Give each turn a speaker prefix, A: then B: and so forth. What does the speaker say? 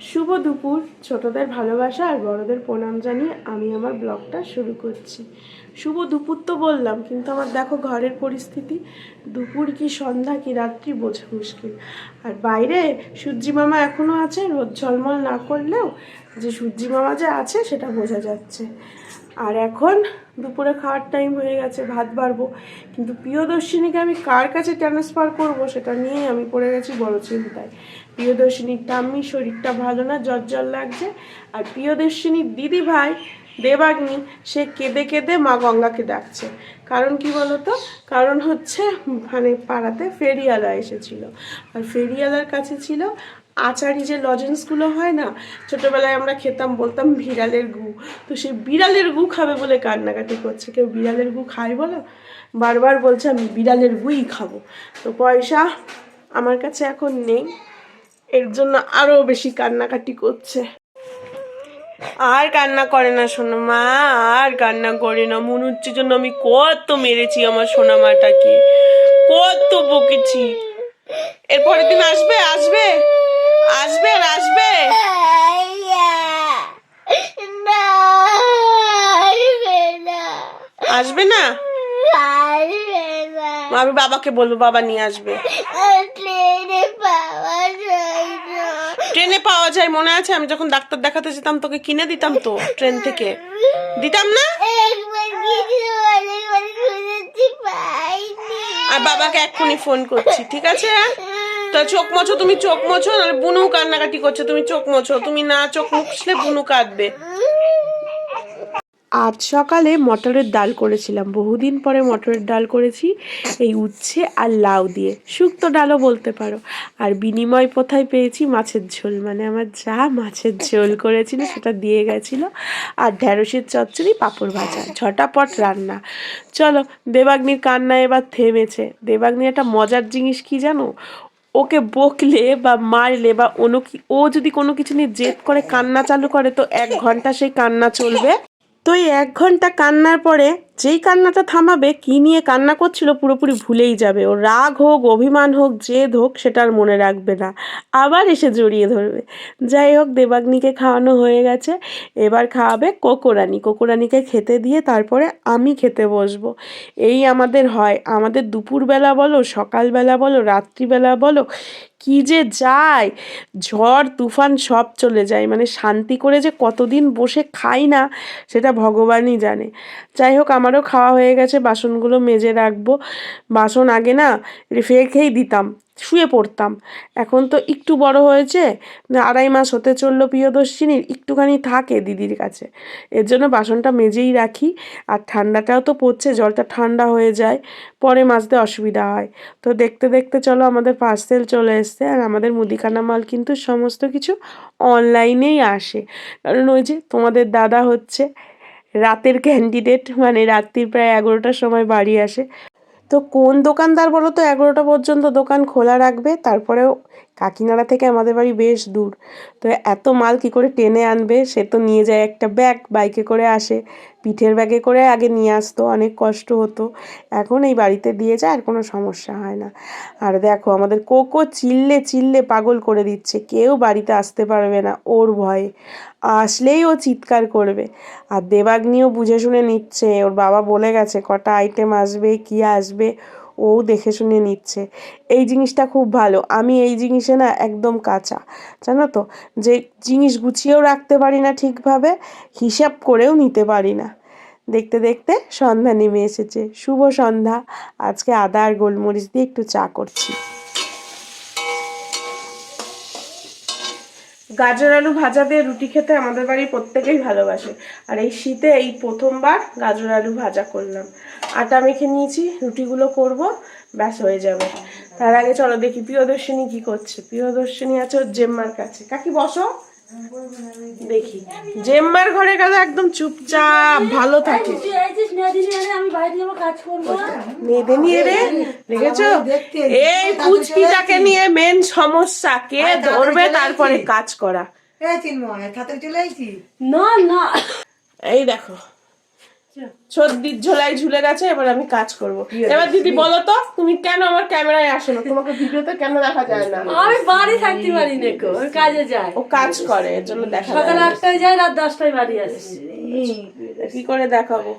A: শুভ দুপুর। ছোটদের ভালোবাসা আর বড়দের প্রণাম জানিয়ে আমি আমার ব্লগটা শুরু করছি। শুভ দুপুর তো বললাম, কিন্তু আমার দেখো ঘরের পরিস্থিতি। দুপুর কি সন্ধ্যা কি রাত্রি বোঝা মুশকিল। আর বাইরে সূর্যি মামা এখনও আছে, রোদ ঝলমল না করলেও যে সূর্যি মামা যে আছে সেটা বোঝা যাচ্ছে। আর এখন দুপুরে খাওয়ার টাইম হয়ে গেছে, ভাত বাড়বো। কিন্তু প্রিয়দর্শিনীকে আমি কার কাছে ট্রান্সফার করব সেটা নিয়ে আমি পড়ে গেছি বড় চিন্তায়। প্রিয়দর্শিনীর টাম্মি শরীরটা ভালো না, জ্বর লাগছে। আর প্রিয়দর্শিনীর দিদি ভাই দেবাগ্নি, সে কেঁদে কেঁদে মা গঙ্গাকে ডাকছে। কারণ কি বলতো? কারণ হচ্ছে মানে পাড়াতে ফেরিয়ালা এসেছিল। আর ফেরিয়ালার কাছে ছিল আচারি যে লজেন্সগুলো হয় না, ছোটবেলায় আমরা খেতাম, বলতাম বিড়ালের গু। তো সেই বিড়ালের গু খাবে বলে কান্নাকাটি করছে। কেউ বিড়ালের গু খায় বলো? বারবার বলছে, আমি বিড়ালের গুই খাব। তো পয়সা আমার কাছে এখন নেই। এর জন্য আরও বেশি কান্নাকাটি করছে। আর কান্না করে না সোনা মা আর কান্না করে না। মনে হচ্ছে জন্য আমি কত মেরেছি আমার সোনা মাটাকে। কত বকেছি। এরপরের দিন আসবে আসবে আসবে আর আসবে। আসবে না। আমি বাবাকে বলব, বাবা নিয়ে আসবে। ট্রেনে পাওয়া যায়, মনে আছে? আমি যখন ডাক্তার দেখাতে যেতাম, তোকে কিনে দিতাম তো ট্রেন থেকে। দিতাম না? আর বাবাকে এক্ষুনি ফোন করছি, ঠিক আছে? তো চোখ মোছো, তুমি চোখ মোছো বুনু কান্নাকাটি করছে, তুমি চোখ মোছো। তুমি না চোখ মুছলে বুনু কাঁদবে। আজ সকালে মটরের ডাল করেছিলাম। বহুদিন পরে মটরের ডাল করেছি, এই উচ্ছে আর লাউ দিয়ে। শুক্তো ডালও বলতে পারো। আর বিনিময় কোথায় পেয়েছি মাছের ঝোল। মানে আমার যা মাছের ঝোল করেছিল সেটা দিয়ে গেছিল। আর ঢ্যাঁড়সের চচ্চড়ি, পাঁপড় ভাজা, ঝটাপট রান্না। চলো, দেবাগ্নির কান্না এবার থেমেছে। দেবাগ্নি একটা মজার জিনিস কি জানো? ওকে বকলে বা মারলে বা অন্য ও যদি কোনো কিছু নিয়ে জেদ করে, কান্না চালু করে, তো এক ঘণ্টা সেই কান্না চলবে। তো এই এক ঘণ্টা কান্নার পরে যেই কান্নাটা থামাবে, কি নিয়ে কান্না করছিল পুরোপুরি ভুলেই যাবে। ও রাগ হোক, অভিমান হোক, জেদ হোক, সেটা আর মনে রাখবে না। আবার এসে জড়িয়ে ধরবে। যাই হোক, দেবাগ্নিকে খাওয়ানো হয়ে গেছে। এবার খাওয়াবে কোকোরানি। কোকোরানিকে খেতে দিয়ে তারপরে আমি খেতে বসবো। এই আমাদের হয়। আমাদের দুপুরবেলা বলো, সকালবেলা বলো, রাত্রিবেলা বলো, কি যে যায়। ঝড়, তুফান সব চলে যায়। মানে শান্তি করে যে কতদিন বসে খাই না, সেটা ভগবানই জানে। যাই হোক আমারও খাওয়া হয়ে গেছে, বাসনগুলো মেজে রাখব। বাসন আগে না রেখেই দিতাম, শুয়ে পড়তাম। এখন তো একটু বড় হয়েছে আড়াই মাস হতে চলল প্রিয়দর্শিনীর, একটুখানি থাকে দিদির কাছে। এর জন্য বাসনটা মেজেই রাখি, আর ঠান্ডাটাও তো পড়ছে, জলটা ঠান্ডা হয়ে যায়, পরে মাজতে অসুবিধা হয়। তো দেখতে দেখতে চলো আমাদের পার্সেল চলে এসছে, আর আমাদের মুদিখানা মাল কিন্তু সমস্ত কিছু অনলাইনেই আসে। কারণ ওই যে তোমাদের দাদা হচ্ছে রাতের ক্যান্ডিডেট মানে রাত্রির প্রায় এগারোটার সময় বাড়ি আসে। তো কোন দোকানদার বলো তো এগারোটা পর্যন্ত দোকান খোলা রাখবে, তারপরেও কাকিনাড়া থেকে আমাদের বাড়ি বেশ দূর। তো এত মাল কি করে টেনে আনবে? সে তো নিয়ে যায় একটা ব্যাগ, বাইকে করে আসে। পিঠের ব্যাগে করে আগে নিয়ে আসতো, অনেক কষ্ট হতো। এখন এই বাড়িতে দিয়ে যায় আর কোনো সমস্যা হয় না। আর দেখো, আমাদের কোকো চিল্লে চিল্লে পাগল করে দিচ্ছে। কেউ বাড়িতে আসতে পারবে না ওর ভয়ে। আসলেই ও চিৎকার করবে। আর দেবাগ্নিও বুঝে শুনে নিচ্ছে। ওর বাবা বলে গেছে, কটা আইটেম আসবে, কি আসবে? ও দেখে শুনে নিচ্ছে। এই জিনিসটা খুব ভালো। আমি এই জিনিসে না একদম কাঁচা। জানো তো? যে জিনিস গুছিয়েও রাখতে পারি না ঠিকভাবে, হিসাব করেও নিতে পারি না। দেখতে দেখতে সন্ধ্যা নেমে এসেছে। শুভ সন্ধ্যা। আজকে আদা আর গোলমরিচ দিয়ে একটু চা করছি। গাজর আলু ভাজা দিয়ে রুটি খেতে আমাদের বাড়ির প্রত্যেকেই ভালোবাসে। আর এই শীতে এই প্রথমবার গাজর আলু ভাজা করলাম। আটা মেখে নিয়েছি, রুটিগুলো করব, ব্যাস হয়ে যাবে। তার আগে চলো দেখি প্রিয়দর্শিনী কি করছে। প্রিয়দর্শিনী আছে ওর জেম্মার কাছে। কাকি বসো। দেখি। জেম্মার ঘরে গেলে একদম চুপচাপ ভালো থাকে।
B: আমি বাইরে যাব কাজ করব
A: মেয়েদের নিয়ে রে দেখেছ? এই পুচকিটাকে নিয়ে মেন সমস্যা কে ধরবে তারপরে কাজ করা।
B: না না।
A: এই দেখো। সর্দির ঝোলাই ঝুলে গেছে এবার আমি কাজ করব। এবার দিদি বলো তো তুমি কেন আমার ক্যামেরায় আসো না? তোমাকে ভিডিওতে কেন দেখা যায় না?
B: আমি বাড়ি থাকতে পারি না কো কাজে যায়।
A: ও কাজ করে এর জন্য দেখা যায়
B: সকাল আটটায় যায় রাত দশটায় বাড়ি আসে।
A: কি করে দেখাবো?